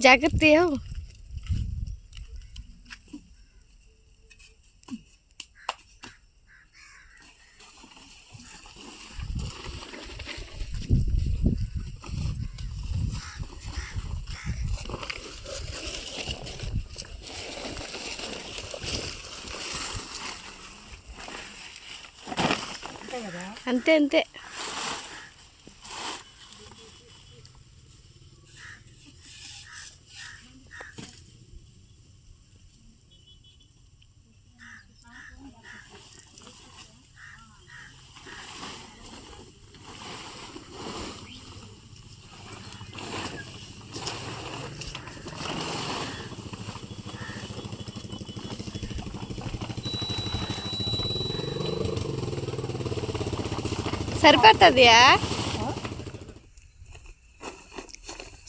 జాగ్రత్త అంతే అంతే. అంతే సరిపోతుందియా?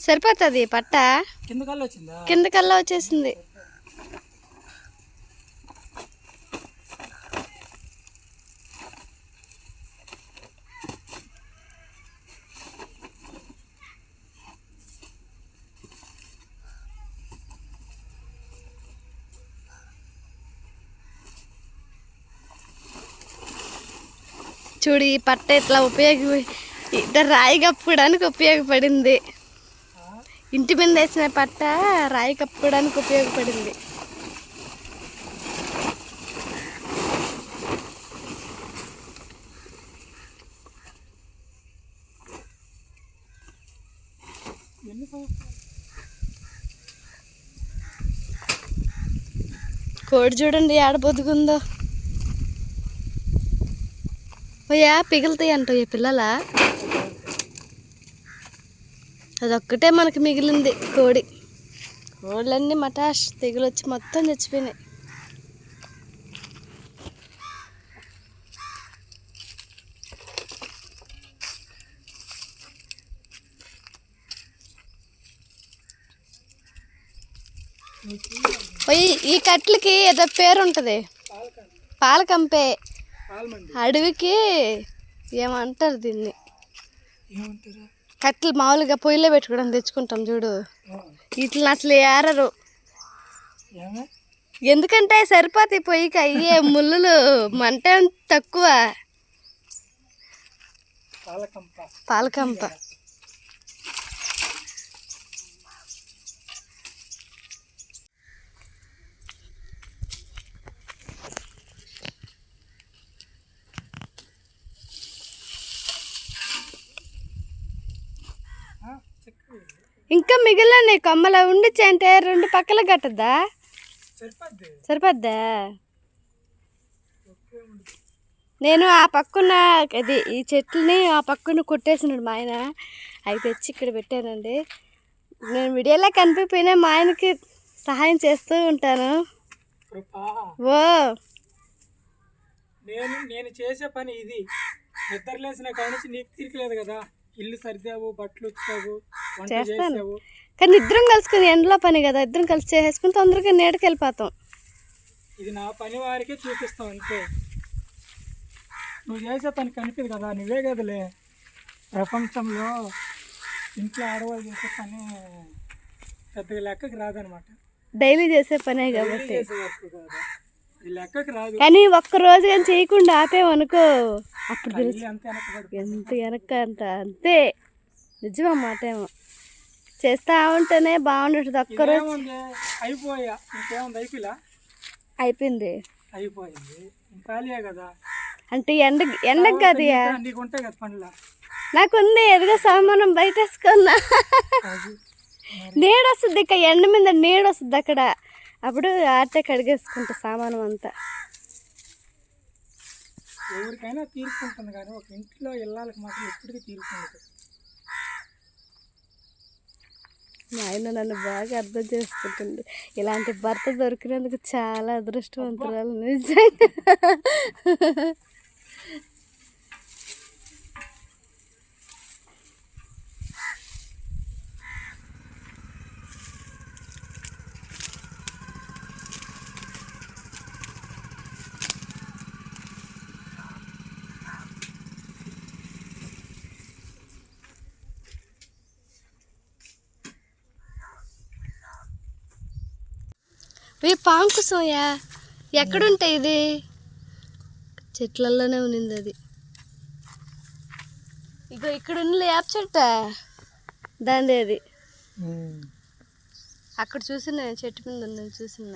సరిపోతుంది పట్ట? కింద కిందకల్లా వచ్చేసింది. చూడు ఈ పట్ట ఇట్లా ఉపయోగ ఇట్లా రాయి కప్పుకోవడానికి ఉపయోగపడింది. ఇంటి మీద వేసిన పట్ట రాయి కప్పుకోవడానికి ఉపయోగపడింది. కోడి చూడండి ఆడబొద్దుకుందో ఓయా పిగులుతాయి అంట ఈ పిల్లల? అదొక్కటే మనకి మిగిలింది కోడి. కోళ్ళన్నీ మటాష్ తెగులు వచ్చి మొత్తం చచ్చిపోయినాయి. ఈ కట్లకి ఏదో పేరు ఉంటుంది పాలకంపే. అడవికి ఏమంటారు దీన్ని? కట్టెలు మామూలుగా పొయ్యిలో పెట్టుకోవడం తెచ్చుకుంటాం చూడు. ఇట్లా అసలు ఏరరు. ఎందుకంటే సరిపోతాయి పొయ్యికి అయ్యే ముళ్ళులు మంట తక్కువ. పాలకంప. పాలకంప ఆ, చెక్కు ఇంకా మిగిలిన కొమ్మల ఉండిచ్చి అంటే రెండు పక్కల కట్టద్దా? సరిపోద్ది. నేను ఆ పక్కన అది ఈ చెట్లని ఆ పక్కన కొట్టేసినాడు మా ఆయన. అవి తెచ్చి ఇక్కడ పెట్టానండి. నేను వీడియోలో కనిపిపోయినా మా ఆయనకి సహాయం చేస్తూ ఉంటాను. ఓ. నేను నేను చేసే పని ఇది. నిద్ర లేచిన కాడి నుంచి నీకు తీరికలేదు కదా. ఇల్లు సర్దావు బట్టలు వంట చేస్తాను. కానీ ఇద్దరం కలుసుకుని ఎండలో పని కదా ఇద్దరం కలిసి చేసేసుకుని తొందరగా నీడకి వెళ్ళిపోతాం. ఇది నా పని వారికే చూపిస్తాం అంతే. నువ్వు చేసే పని కనిపిదు కదా నువ్వే కదలే. ప్రపంచంలో ఇంట్లో ఆడవాళ్ళు చేసే పని పెద్దగా లెక్కకి రాదనమాట. డైలీ చేసే పనే కాబట్టి. లెక్కకి రాదు. కానీ ఒక్క రోజు కానీ చేయకుండా ఆపేమనుకో. అప్పుడు తెలుసు ఎంత వెనక అంత అంతే. నిజమా మాట ఏమో. చేస్తా ఉంటేనే బాగుంటుంది ఒక్క రోజు ఇదేముంది? అయిపోయా. ఇంకేముంది? అయిపోయిలా? అయిపోయింది. అయిపోయింది. ఖాళీయే కదా. అంటే ఎండ ఎండకు కదయా నీకు ఉంటాయి కదా పనుల? నాకుంది. ఎదుగా సామానం బయట వేసుకున్నా నీడ వస్తుంది ఇక ఎండ మీద నీడ వస్తుంది అక్కడ. అప్పుడు ఆటే కడిగేసుకుంటా సామానం అంతా. ఎవరికైనా తీర్చుకుంటుంది కానీ ఒక ఇంట్లో ఇళ్ళకి మాత్రం ఎప్పటికీ తీర్చుకుంటుంది మా ఆయన నన్ను బాగా అర్థం చేసుకుంటుంది ఇలాంటి భర్త దొరికినందుకు చాలా అదృష్టవంతురాలు. నిజంగా. ఈ పాంకుసోయా ఎక్కడుంటాయి ఇది? చెట్లల్లోనే ఉన్నింది అది. ఇగో ఇక్కడ ఉన్న యాప్ చెట్ట. దాందే అది. అక్కడ చూసిన చెట్టు మీద ఉన్నది చూసిన.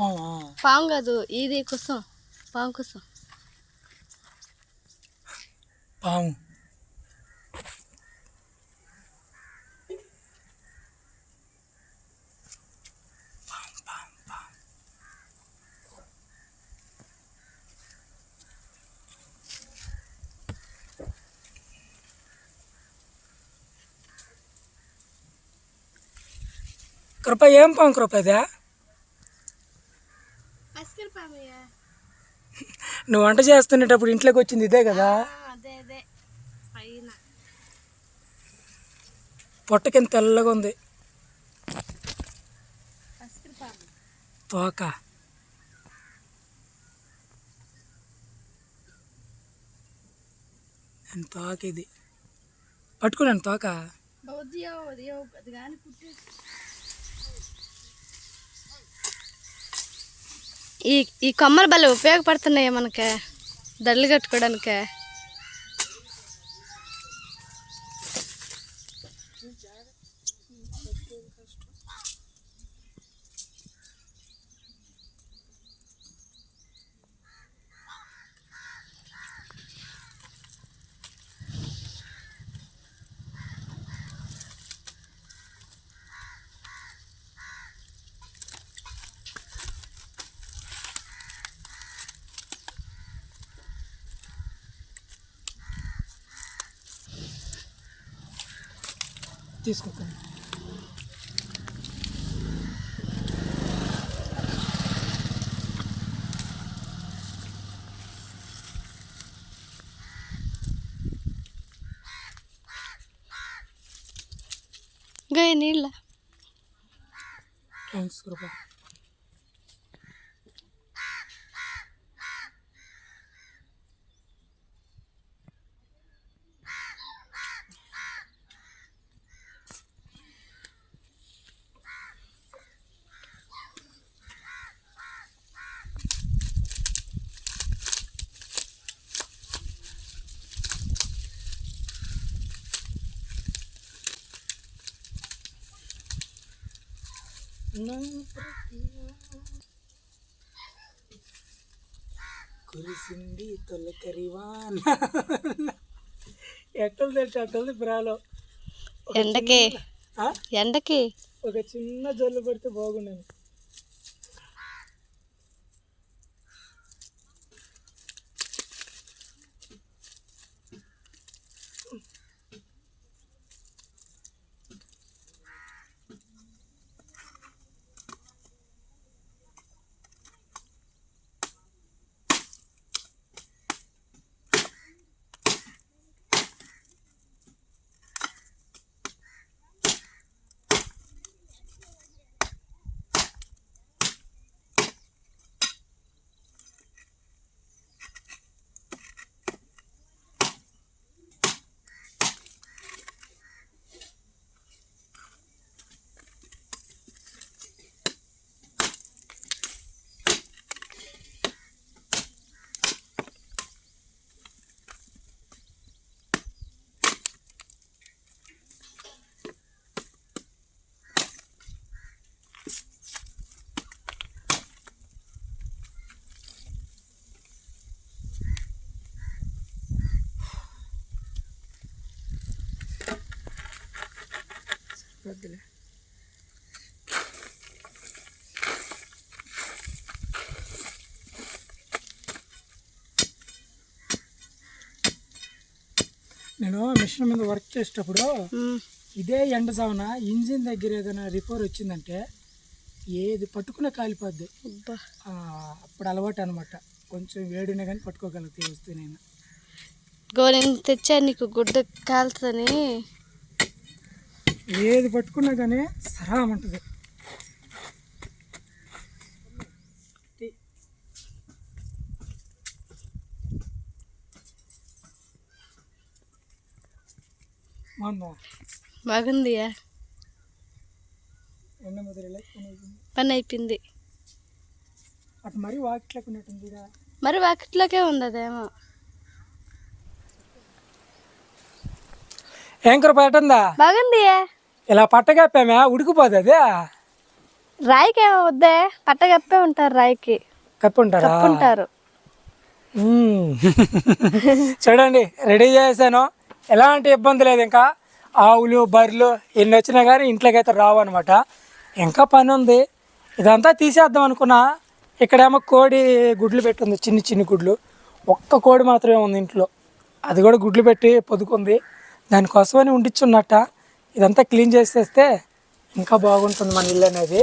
పామా? పాము కాదు ఇది కుసం. పాము కుసం. పాము కృప ఏం పాము కృప ఇదా? నువ్వు వంట చేస్తునేటప్పుడు ఇంట్లోకి వచ్చింది ఇదే కదా? అదే అదే. పైన. పొట్ట కింద తెల్లగా ఉంది. తోక. తోక ఇది. పట్టుకున్నాను తోక బౌద్ధియో అదియో అది కానీ కుట్టి ఈ ఈ కొమ్మలు భలే ఉపయోగపడుతున్నాయి మనకి. దళ్ళు కట్టుకోవడానికి తీసుకుంటాను ఇంకా నీళ్ళ? థ్యాంక్స్ కృప కురిసింది తొలకరివాన ఎట్టలు తెలుసు అట్టలు బ్రాలో? ఎండకి? ఎండకి. ఒక చిన్న జల్లు పెడితే బాగుండను నేను మిషన్ మీద వర్క్ చేసేటప్పుడు. ఇదే ఎండ జామున ఇంజిన్ దగ్గర ఏదైనా రిపేర్ వచ్చిందంటే ఏది పట్టుకునే కాలిపోద్ది. అప్పుడు అలవాటు అనమాట కొంచెం వేడినే కానీ పట్టుకోగలుగుతాయి వస్తే నేను. గో నేను తెచ్చా నీకు? గుడ్డ కాలుతుందని? ఏది పట్టుకున్నా కానీ సరామంటుంది. బాగుందియా? పని అయిపోయింది మరీ వాకిట్లోకి ఉన్నట్టుంది. మరి వాకిట్లోకే ఉంది అదేమో ఏం కూర పట్టుందా? బాగుంది ఇలా పట్టగప్పామే ఉడికిపోతుంది అదే? రాయికి ఏమో వద్దే పట్టగప్పే ఉంటారు రాయికి. కప్పి ఉంటారా. చూడండి రెడీ చేశాను. ఎలాంటి ఇబ్బంది లేదు. ఇంకా ఆవులు బర్రెలు ఎన్ని వచ్చినా కానీ ఇంట్లోకి అయితే రావు అనమాట ఇంకా పని ఉంది. ఇదంతా తీసేద్దాం అనుకున్నా. ఇక్కడేమో కోడి గుడ్లు పెట్టింది. చిన్ని చిన్ని గుడ్లు. ఒక్క కోడి మాత్రమే ఉంది ఇంట్లో. అది కూడా గుడ్లు పెట్టి పొదుకుంది. దానికోసమని ఉండిచ్చున్నట్ట. ఇదంతా క్లీన్ చేసేస్తే ఇంకా బాగుంటుంది మన ఇల్లు అనేది.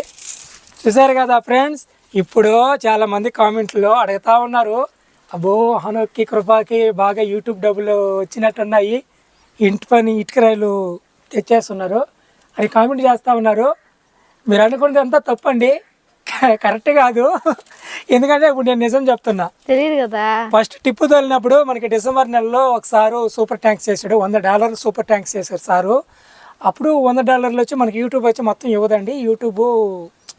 చూసారు కదా ఫ్రెండ్స్? ఇప్పుడు చాలామంది కామెంట్లో అడుగుతా ఉన్నారు. అబ్బో హనుక్కి కృపాకి బాగా యూట్యూబ్ డబ్బులు వచ్చినట్టున్నాయి. ఇంటి పని ఇటుకరాయలు తెచ్చేస్తున్నారు. అని కామెంట్ చేస్తూ ఉన్నారు. మీరు అనుకున్నది అంతా తప్పండి. కరెక్ట్ కాదు. ఎందుకంటే ఇప్పుడు నేను నిజం చెప్తున్నా. తెలియదు కదా. ఫస్ట్ టిప్పు తోలినప్పుడు మనకి డిసెంబర్ నెలలో ఒకసారి సూపర్ ట్యాంక్స్ చేశాడు. వంద డాలర్లు సూపర్ ట్యాంక్స్ చేశారు సారు. అప్పుడు వంద డాలర్లు వచ్చి మనకి యూట్యూబ్ వచ్చి మొత్తం ఇవ్వదండి. యూట్యూబ్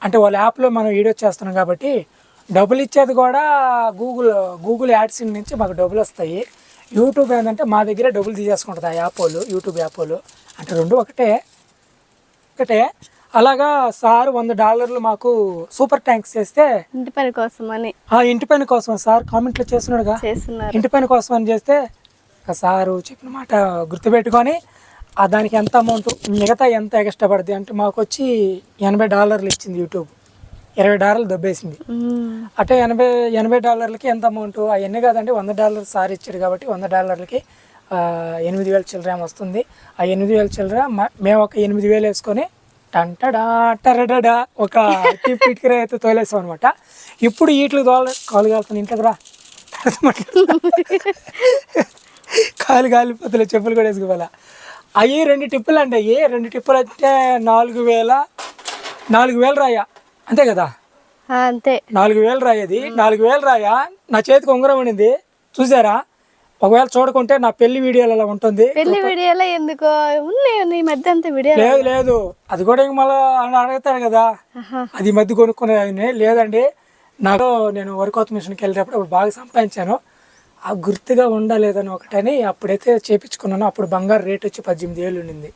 అంటే వాళ్ళ యాప్లో మనం వీడియో చేస్తున్నాం కాబట్టి డబ్బులు ఇచ్చేది కూడా గూగుల్ గూగుల్ యాడ్స్ నుంచి మాకు డబ్బులు వస్తాయి. యూట్యూబ్ ఏంటంటే మా దగ్గర డబ్బులు తీసేసుకుంటుంది ఆ యాప్ వాళ్ళు యూట్యూబ్ యాప్ వాళ్ళు. అంటే రెండు ఒకటే. ఒకటే. అలాగా సార్ వంద డాలర్లు మాకు సూపర్ ట్యాంక్స్ చేస్తే ఇంటి పని కోసం అని. ఆ ఇంటి పని కోసం సార్ కామెంట్లో చేస్తున్నాడుగా. ఇంటి పని కోసం అని చేస్తే సారు చెప్పిన మాట గుర్తుపెట్టుకొని దానికి ఎంత అమౌంట్ మిగతా ఎంత ఎక్స్ట్రా పడుతుంది అంటే మాకు వచ్చి ఎనభై డాలర్లు ఇచ్చింది యూట్యూబ్. ఇరవై డాలర్లు దొబ్బేసింది. అంటే ఎనభై ఎనభై డాలర్లకి ఎంత అమౌంట్? అవన్నీ కాదండి వంద డాలర్ సార్ ఇచ్చాడు కాబట్టి వంద డాలర్లకి ఎనిమిది వేల చిల్లర వస్తుంది. ఆ ఎనిమిది వేల చిల్లర మేము ఒక ఎనిమిది వేలు వేసుకొని టంటడా టరడడా ఒక టిప్ ఇటుకర అయితే తోలేసాం అనమాట ఇప్పుడు వీటికి తోల కాలు కాలుతుంది ఇంట్లోకి రా. కాలు కాలిపోతులే చెప్పులు కూడా వేసుకోవాలా అవి రెండు టిప్పులు అండి అయ్యి రెండు టిప్పులు అంటే నాలుగు వేల నాలుగు వేలు రాయా. అంతే కదా? అంతే. నాలుగు వేలు రాయేది. నాలుగు వేలు రాయా? నా చేతికి ఉంగరం ఉండింది చూసారా? ఒకవేళ చూడకుంటే నా పెళ్ళి వీడియోలు అలా ఉంటుంది. పెళ్ళి వీడియోలో ఎందుకో ఉన్నాయి నీ మధ్య అంత వీడియో లేదు లేదు. అది కూడా ఇంక మళ్ళీ అని అడుగుతాడు కదా. అది ఈ మధ్య కొనుక్కునే లేదండి. నాకు నేను వరికోత మిషన్కి వెళ్ళేటప్పుడు అప్పుడు బాగా సంపాదించాను. ఆ గుర్తుగా ఉండలేదని ఒకటని అప్పుడైతే చేపించుకున్నాను. అప్పుడు బంగారు రేట్ వచ్చి పద్దెనిమిది వేలు ఉండింది.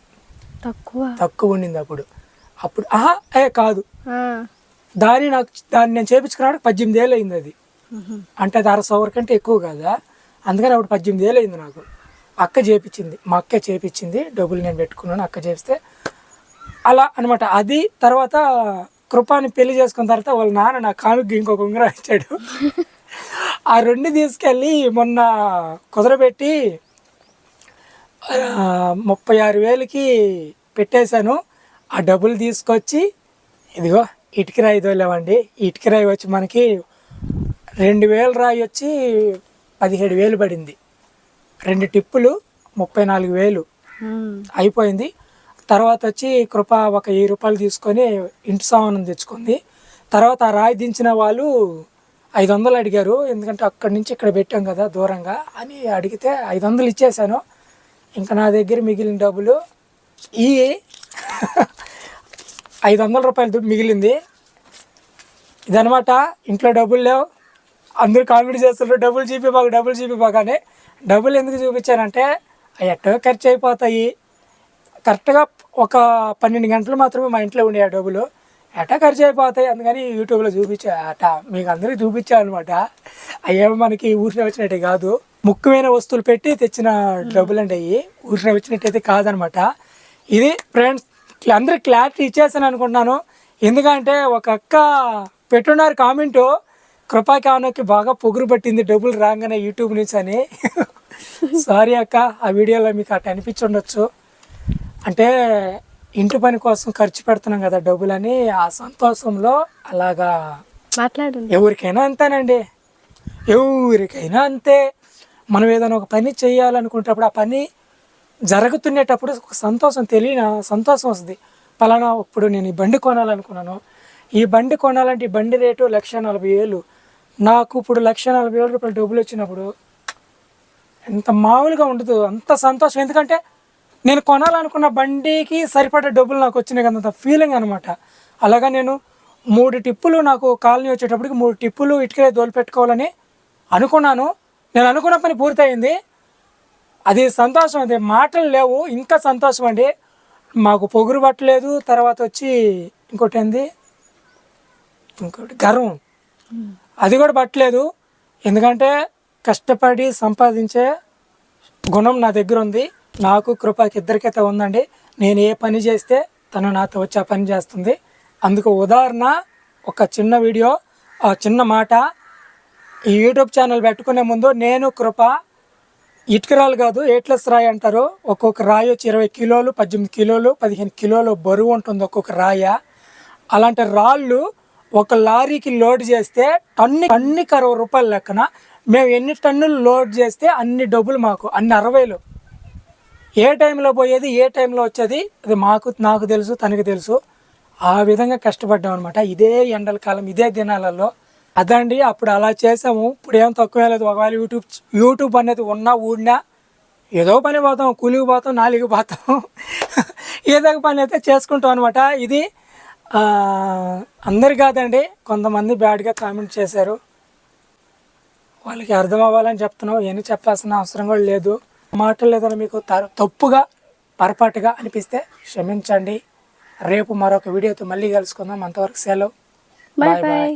తక్కువ. తక్కువ ఉండింది అప్పుడు. అప్పుడు ఆహా ఏ కాదు. దాన్ని నాకు దాన్ని నేను చేపించుకున్నాడు పద్దెనిమిది ఏళ్ళు అయింది అది. అంటే అది అర సవర్ కంటే ఎక్కువ కదా? అందుకని అప్పుడు పద్దెనిమిది ఏళ్ళు అయింది నాకు. అక్క చేపించింది. మా అక్క చేపించింది. డబ్బులు నేను పెట్టుకున్నాను. అక్క చేపిస్తే అలా అనమాట అది తర్వాత కృపాని పెళ్ళి చేసుకున్న తర్వాత వాళ్ళ నాన్న నా కానుక ఇంకొక ఉంగరం ఇచ్చాడు. ఆ రెండు తీసుకెళ్ళి మొన్న కుదరబెట్టి ముప్పై ఆరు వేలకి పెట్టేశాను. ఆ డబ్బులు తీసుకొచ్చి ఇదిగో ఇటుక రాయి తోలేమండి ఇటుక రాయి వచ్చి మనకి రెండు వేల రాయి వచ్చి పదిహేడు వేలు పడింది. రెండు టిప్పులు ముప్పై నాలుగు వేలు. అయిపోయింది. తర్వాత వచ్చి కృప ఒక వెయ్యి రూపాయలు తీసుకొని ఇంటి సామానం తెచ్చుకుంది. తర్వాత ఆ రాయి దించిన వాళ్ళు ఐదు వందలు అడిగారు. ఎందుకంటే అక్కడి నుంచి ఇక్కడ పెట్టాం కదా దూరంగా అని అడిగితే ఐదు వందలు ఇచ్చేసాను ఇంకా నా దగ్గర మిగిలిన డబ్బులు ఈ ఐదు వందల రూపాయలు మిగిలింది. ఇదనమాట ఇంట్లో డబ్బులు లేవు. అందరూ కామెడీ చేస్తున్నారు డబ్బులు చూపి బాగా డబ్బులు చూపి బాగానే డబ్బులు ఎందుకు చూపించానంటే అవి ఎట్టో ఖర్చు అయిపోతాయి. కరెక్ట్గా ఒక పన్నెండు గంటలు మాత్రమే మా ఇంట్లో ఉండే ఆ డబ్బులు. ఎట్టా ఖర్చు అయిపోతాయి. అందుకని యూట్యూబ్లో చూపించా అట. మీకు అందరికీ చూపించా అనమాట అయ్యేమో మనకి ఊరినే వచ్చినట్టే కాదు. ముఖ్యమైన వస్తువులు పెట్టి తెచ్చిన డబ్బులు అండి అవి ఊరినే వచ్చినట్టయితే కాదనమాట ఇది ఫ్రెండ్స్ అందరికి క్లారిటీ ఇచ్చేసాను అనుకుంటున్నాను. ఎందుకంటే ఒక అక్క పెట్టున్నారు కామెంటు కృపాకానోకి బాగా పొగురు పట్టింది డబ్బులు రాగానే యూట్యూబ్ నుంచి అని. సారీ అక్క ఆ వీడియోలో మీకు అట్ట అనిపించుండొచ్చు. అంటే ఇంటి పని కోసం ఖర్చు పెడుతున్నాం కదా డబ్బులని ఆ సంతోషంలో అలాగా మాట్లాడండి. ఎవరికైనా అంతేనండి. ఎవరికైనా అంతే. మనం ఏదైనా ఒక పని చేయాలనుకునేటప్పుడు ఆ పని జరుగుతుండేటప్పుడు ఒక సంతోషం తెలియని సంతోషం వస్తుంది. పలానా ఇప్పుడు నేను ఈ బండి కొనాలనుకున్నాను. ఈ బండి కొనాలంటే ఈ బండి రేటు లక్ష నలభై వేలు. నాకు ఇప్పుడు లక్ష నలభై వేల రూపాయలు డబ్బులు వచ్చినప్పుడు ఎంత మామూలుగా ఉండదు అంత సంతోషం. ఎందుకంటే నేను కొనాలనుకున్న బండికి సరిపడే డబ్బులు నాకు వచ్చినాయి కదా అంత ఫీలింగ్ అనమాట అలాగా నేను మూడు టిప్పులు నాకు కాలనీ వచ్చేటప్పటికి మూడు టిప్పులు ఇటుకలే దోలు పెట్టుకోవాలని అనుకున్నాను. నేను అనుకున్న పని పూర్తయింది. అది సంతోషం అది మాటలు లేవు ఇంకా సంతోషం అండి. మాకు పొగురు పట్టలేదు తర్వాత వచ్చి ఇంకోటి ఏంది? ఇంకోటి గర్వం. అది కూడా పట్టలేదు. ఎందుకంటే కష్టపడి సంపాదించే గుణం నా దగ్గర ఉంది. నాకు కృపకి ఇద్దరికైతే ఉందండి. నేను ఏ పని చేస్తే తను నాతో వచ్చి ఆ పని చేస్తుంది. అందుకు ఉదాహరణ ఒక చిన్న వీడియో ఆ చిన్న మాట ఈ యూట్యూబ్ ఛానల్ పెట్టుకునే ముందు నేను కృప ఇటుకరాలు కాదు ఏట్లెస్ రాయి అంటారు. ఒక్కొక్క రాయి వచ్చి ఇరవై కిలోలు పద్దెనిమిది కిలోలు పదిహేను కిలోలు బరువు ఉంటుంది ఒక్కొక్క రాయ. అలాంటి రాళ్ళు ఒక లారీకి లోడ్ చేస్తే టన్ను టన్నుకి అరవై రూపాయల లెక్కన. మేము ఎన్ని టన్నులు లోడ్ చేస్తే అన్ని డబ్బులు మాకు అన్ని అరవైలు. ఏ టైంలో పోయేది ఏ టైంలో వచ్చేది అది మాకు నాకు తెలుసు తనకి తెలుసు. ఆ విధంగా కష్టపడ్డాం అనమాట ఇదే ఎండల కాలం ఇదే దినాలలో అదండి అప్పుడు అలా చేసాము ఇప్పుడు ఏం తక్కువ లేదు. ఒకవేళ యూట్యూబ్ యూట్యూబ్ అనేది ఉన్నా ఊడినా ఏదో పని పోతాం కూలికి పోతాం నాలుగు పోతాం. ఏదో ఒక పని అయితే చేసుకుంటాం అనమాట ఇది అందరు కాదండి కొంతమంది బ్యాడ్గా కామెంట్ చేశారు. వాళ్ళకి అర్థం అవ్వాలని చెప్తున్నాం. ఏమి చెప్పాల్సిన అవసరం కూడా లేదు. మాటలు ఏదైనా మీకు తప్పుగా పొరపాటుగా అనిపిస్తే క్షమించండి. రేపు మరొక వీడియోతో మళ్ళీ కలుసుకుందాం. అంతవరకు సెలవు. Bye bye.